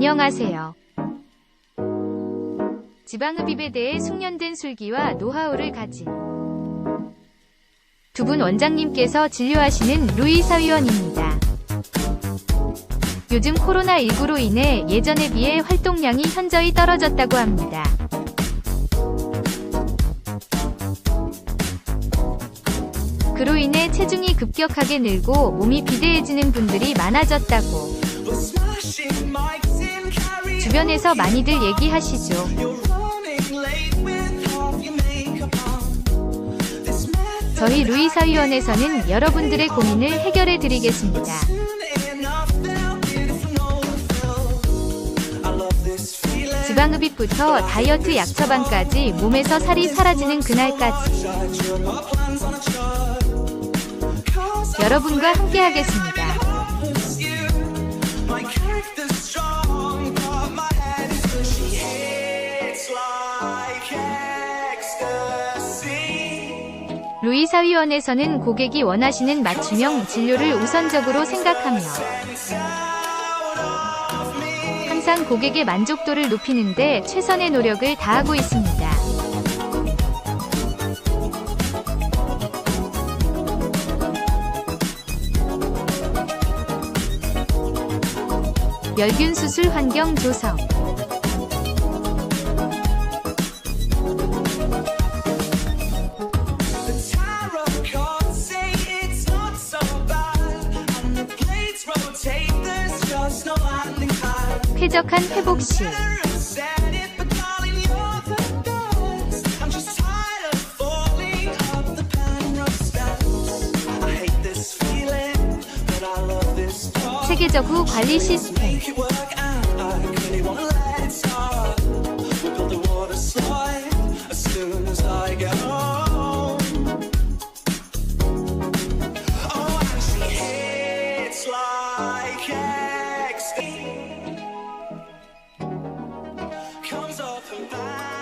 안녕하세요. 지방흡입에 대해 숙련된 술기와 노하우를 가진 두 분 원장님께서 진료하시는 루이 사 위원입니다. 요즘 코로나19로 인해 예전에 비해 활동량이 현저히 떨어졌다고 합니다. 그로 인해 체중이 급격하게 늘고 몸이 비대해지는 분들이 많아졌다고 주변에서 많이들 얘기하시죠. 저희 루이사위원에서는 여러분들의 고민을 해결해 드리겠습니다. 지방흡입부터 다이어트 약 처방까지 몸에서 살이 사라지는 그날까지 여러분과 함께 하겠습니다. 루이사위원에서는 고객이 원하시는 맞춤형 진료를 우선적으로 생각하며 항상 고객의 만족도를 높이는데 최선의 노력을 다하고 있습니다. 멸균 수술 환경 조성 쾌적한 회복실 체계적 후 관리 시스템 next comes up and.